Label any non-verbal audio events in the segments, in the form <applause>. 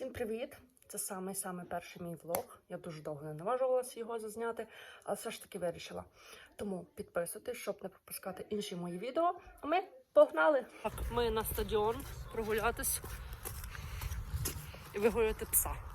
Всім привіт! Це самий самий перший мій влог. Я дуже довго не наважувалася його зазняти, але все ж таки вирішила. Тому підписуйтесь, щоб не пропускати інші мої відео. А ми погнали! Так, ми на стадіон прогулятись і вигуляти пса.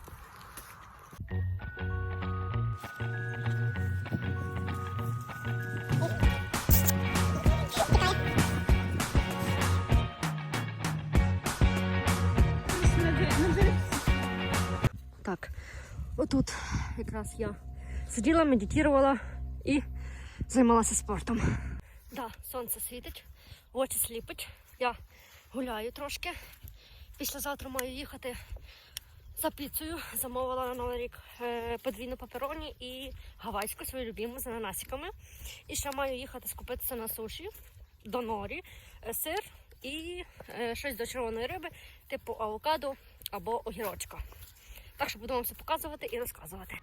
Отут якраз я сиділа, медитувала і займалася спортом. Да, сонце світить, очі сліпить. Я гуляю трошки. Післязавтра маю їхати за піцею. Замовила на новий рік е, подвійну папероні і гавайську свою любиму з ананасиками. І ще маю їхати скупитися на суші до норі, е, сир і е, щось до червоної риби, типу авокадо або огірочка. Так що буду вам все показувати і розказувати.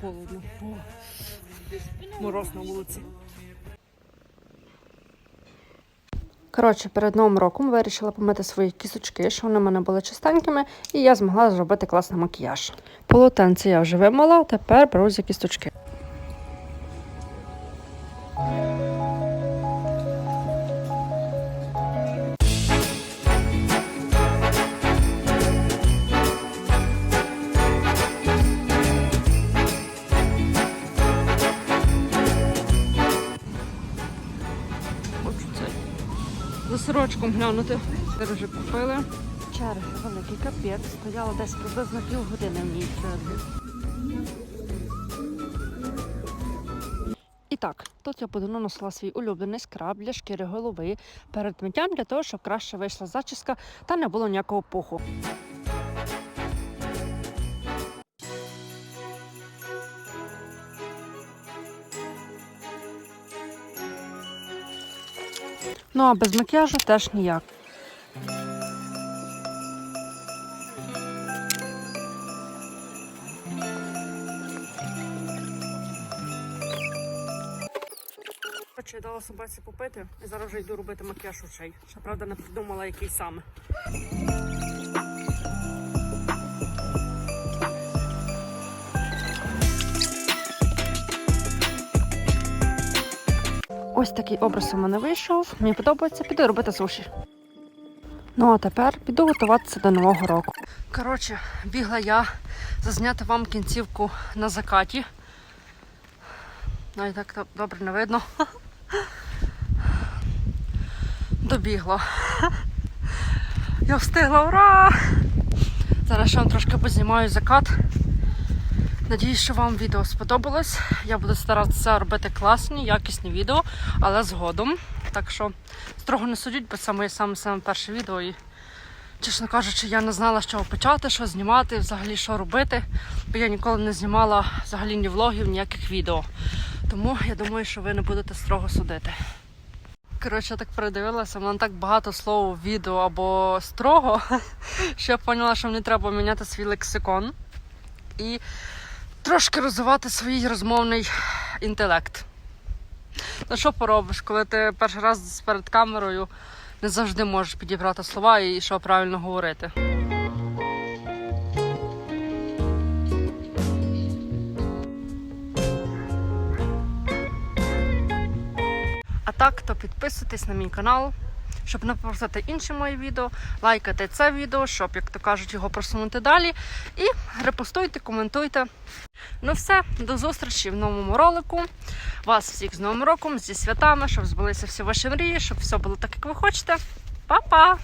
Холодно. Мороз на вулиці. Коротше, перед новим роком вирішила помити свої кісочки, що вони в мене були чистенькими, і я змогла зробити класний макіяж. Полотенце я вже вимила, тепер беру за кісточки. За сорочком глянути. Це вже купили. Черги великий капець. Стояла десь приблизно півгодини в ній черги. І так, тут я буду наносила свій улюблений скраб для шкіри голови перед миттям для того, щоб краще вийшла зачіска та не було ніякого пуху. Ну а без макіяжу теж ніяк. Коротше, я дала собаці попити і зараз вже йду робити макіяж очей. Ще правда не придумала, який саме. Ось такий образ у мене вийшов. Мені подобається, піду робити суші. Ну а тепер піду готуватися до нового року. Коротше, бігла я зазняти вам кінцівку на закаті. Навіть так добре не видно. <laughs> Добігла. <laughs> Я встигла, ура! Зараз ще вам трошки познімаю закат. Надіюсь, що вам відео сподобалось. Я буду старатися робити класні, якісні відео, але згодом. Так що строго не судіть, бо це моє саме саме перше відео. І, чесно кажучи, я не знала, з чого почати, що знімати, взагалі що робити. Бо я ніколи не знімала взагалі ні влогів, ніяких відео. Тому я думаю, що ви не будете строго судити. Коротше, я так передивилася, в мене так багато слов відео або строго, <laughs> що я поняла, що мені треба міняти свій лексикон. І трошки розвивати свій розмовний інтелект. Ну що поробиш, коли ти перший раз перед камерою не завжди можеш підібрати слова і що правильно говорити. А так, то підписуйтесь на мій канал, щоб не пропустити інші мої відео, лайкайте це відео, щоб, як то кажуть, його просунути далі. І репостуйте, коментуйте. Ну все, до зустрічі в новому ролику. Вас всіх з Новим роком, зі святами, щоб збулися всі ваші мрії, щоб все було так, як ви хочете. Па-па!